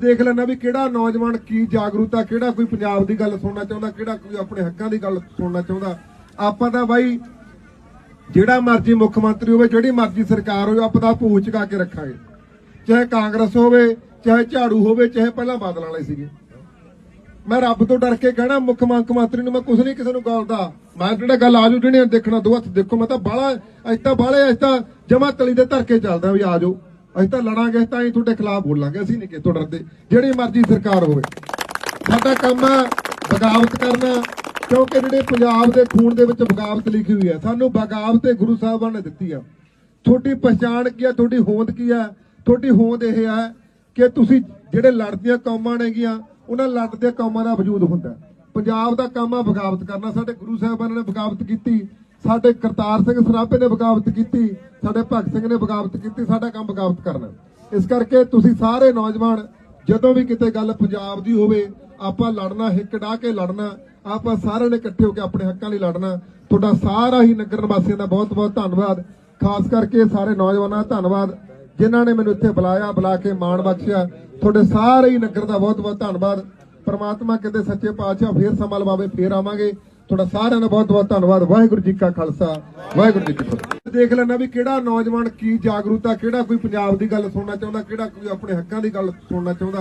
ਦੇਖ ਲੈਣਾ ਵੀ ਕਿਹੜਾ ਨੌਜਵਾਨ ਕੀ ਜਾਗਰੂਕਤਾ, ਕਿਹੜਾ ਕੋਈ ਪੰਜਾਬ ਦੀ ਗੱਲ ਸੁਣਨਾ ਚਾਹੁੰਦਾ, ਕਿਹੜਾ ਕੋਈ ਆਪਣੇ ਹੱਕਾਂ ਦੀ ਗੱਲ ਸੁਣਨਾ ਚਾਹੁੰਦਾ। ਆਪਾਂ ਤਾਂ ਬਾਈ, ਜਿਹੜਾ ਮਰਜ਼ੀ ਮੁੱਖ ਮੰਤਰੀ ਹੋਵੇ, ਜਿਹੜੀ ਮਰਜ਼ੀ ਸਰਕਾਰ ਹੋਵੇ, ਆਪਾਂ ਤਾਂ ਪੂਛ ਚੁਕਾ ਕੇ ਰੱਖਾਂਗੇ। ਚਾਹੇ ਕਾਂਗਰਸ ਹੋਵੇ, ਚਾਹੇ ਝਾੜੂ ਹੋਵੇ, ਚਾਹੇ ਪਹਿਲਾਂ ਬਾਦਲ ਵਾਲੇ ਸੀਗੇ। ਮੈਂ ਰੱਬ ਤੋਂ ਡਰ ਕੇ ਕਹਿਣਾ, ਮੁੱਖ ਮੰਕ ਮੰਤਰੀ ਨੂੰ ਮੈਂ ਕੁਝ ਨਹੀਂ ਕਿਸੇ ਨੂੰ ਗਾਲਦਾ। ਮੈਂ ਜਿਹੜਾ ਗੱਲ ਆਜੋ ਜਿਹੜੇ ਦੇਖਣਾ, ਦੋ ਹੱਥ ਦੇਖੋ, ਮੈਂ ਤਾਂ ਬਾਲਾ ਅੱਜ ਤਾਂ ਬਾਲੇ ਅੱਜ ਤਾਂ ਜਮਾ ਤਲੀ ਦੇ ਧਰ ਕੇ ਚੱਲਦਾ ਵੀ ਆਜੋ। ਅਸੀਂ ਤਾਂ ਲੜਾਂਗੇ ਤਾਂ ਹੀ ਤੁਹਾਡੇ ਖਿਲਾਫ ਬੋਲਾਂਗੇ, ਅਸੀਂ ਨਹੀਂ ਕਿਤੋਂ ਡਰਦੇ ਜਿਹੜੀ ਮਰਜ਼ੀ ਸਰਕਾਰ ਹੋਵੇ। ਸਾਡਾ ਕੰਮ ਹੈ ਬਗਾਵਤ ਕਰਨਾ, ਕਿਉਂਕਿ ਜਿਹੜੇ ਪੰਜਾਬ ਦੇ ਖੂਨ ਦੇ ਵਿੱਚ ਬਗਾਵਤ ਲਿਖੀ ਹੋਈ ਹੈ, ਸਾਨੂੰ ਬਗਾਵਤ ਤੇ ਗੁਰੂ ਸਾਹਿਬਾਨ ਨੇ ਦਿੱਤੀ ਆ। ਤੁਹਾਡੀ ਪਛਾਣ ਕੀ ਹੈ ਤੁਹਾਡੀ ਹੋਂਦ ਕੀ ਹੈ ਤੁਹਾਡੀ ਹੋਂਦ ਇਹ ਹੈ ਕਿ ਤੁਸੀਂ ਜਿਹੜੇ ਲੜਦੀਆਂ ਕੌਮਾਂ ਨੇਗੀਆਂ ਉਹਨਾਂ ਲੜਦੀਆਂ ਕੌਮਾਂ ਦਾ ਵਜੂਦ ਹੁੰਦਾ। ਪੰਜਾਬ ਦਾ ਕੰਮ ਆ ਬਗਾਵਤ ਕਰਨਾ, ਸਾਡੇ ਗੁਰੂ ਸਾਹਿਬਾਨ ਨੇ ਬਗਾਵਤ ਕੀਤੀ। ਸਾਡੇ ਕਰਤਾਰ ਸਿੰਘ ਸਰਾਭੇ ਨੇ ਬਗਾਵਤ ਕੀਤੀ, ਸਾਡੇ ਭਗਤ ਸਿੰਘ ਨੇ ਬਗਾਵਤ ਕੀਤੀ, ਸਾਡਾ ਕੰਮ ਬਗਾਵਤ ਕਰਨਾ। ਇਸ ਕਰਕੇ ਤੁਸੀਂ ਸਾਰੇ ਨੌਜਵਾਨ, ਜਦੋਂ ਵੀ ਕਿਤੇ ਗੱਲ ਪੰਜਾਬ ਦੀ ਹੋਵੇ, ਆਪਾਂ ਲੜਨਾ, ਹਿੱਕ ਡਾ ਕੇ ਲੜਨਾ, ਆਪਾਂ ਸਾਰਿਆਂ ਨੇ ਇਕੱਠੇ ਹੋ ਕੇ ਆਪਣੇ ਹੱਕਾਂ ਲਈ ਲੜਨਾ। ਤੁਹਾਡਾ ਸਾਰਾ ਹੀ ਨਗਰ ਨਿਵਾਸੀਆਂ ਦਾ ਬਹੁਤ ਬਹੁਤ ਧੰਨਵਾਦ। ਖਾਸ ਕਰਕੇ ਸਾਰੇ ਨੌਜਵਾਨਾਂ ਦਾ ਧੰਨਵਾਦ, ਜਿਨ੍ਹਾਂ ਨੇ ਮੈਨੂੰ ਇੱਥੇ ਬੁਲਾਇਆ, ਬੁਲਾ ਕੇ ਮਾਣ ਬਖਸ਼ਿਆ। ਤੁਹਾਡੇ ਸਾਰੇ ਹੀ ਨਗਰ ਦਾ ਬਹੁਤ ਬਹੁਤ ਧੰਨਵਾਦ। ਪ੍ਰਮਾਤਮਾ ਕਿਤੇ ਸੱਚੇ ਪਾਤਸ਼ਾਹ ਫੇਰ ਸਮਾਂ ਲਵਾਵੇ, ਫੇਰ ਆਵਾਂਗੇ। ਤੁਹਾਡਾ ਸਾਰਿਆਂ ਦਾ ਬਹੁਤ ਬਹੁਤ ਧੰਨਵਾਦ। ਵਾਹਿਗੁਰੂ ਜੀ ਕਾ ਖਾਲਸਾ, ਵਾਹਿਗੁਰੂ ਜੀ ਕੀ ਫਤਿਹ। ਦੇਖ ਲੈਣਾ ਵੀ ਕਿਹੜਾ ਨੌਜਵਾਨ ਕੀ ਜਾਗਰੂਕਤਾ, ਕਿਹੜਾ ਕੋਈ ਪੰਜਾਬ ਦੀ ਗੱਲ ਸੁਣਨਾ ਚਾਹੁੰਦਾ, ਕਿਹੜਾ ਕੋਈ ਆਪਣੇ ਹੱਕਾਂ ਦੀ ਗੱਲ ਸੁਣਨਾ ਚਾਹੁੰਦਾ।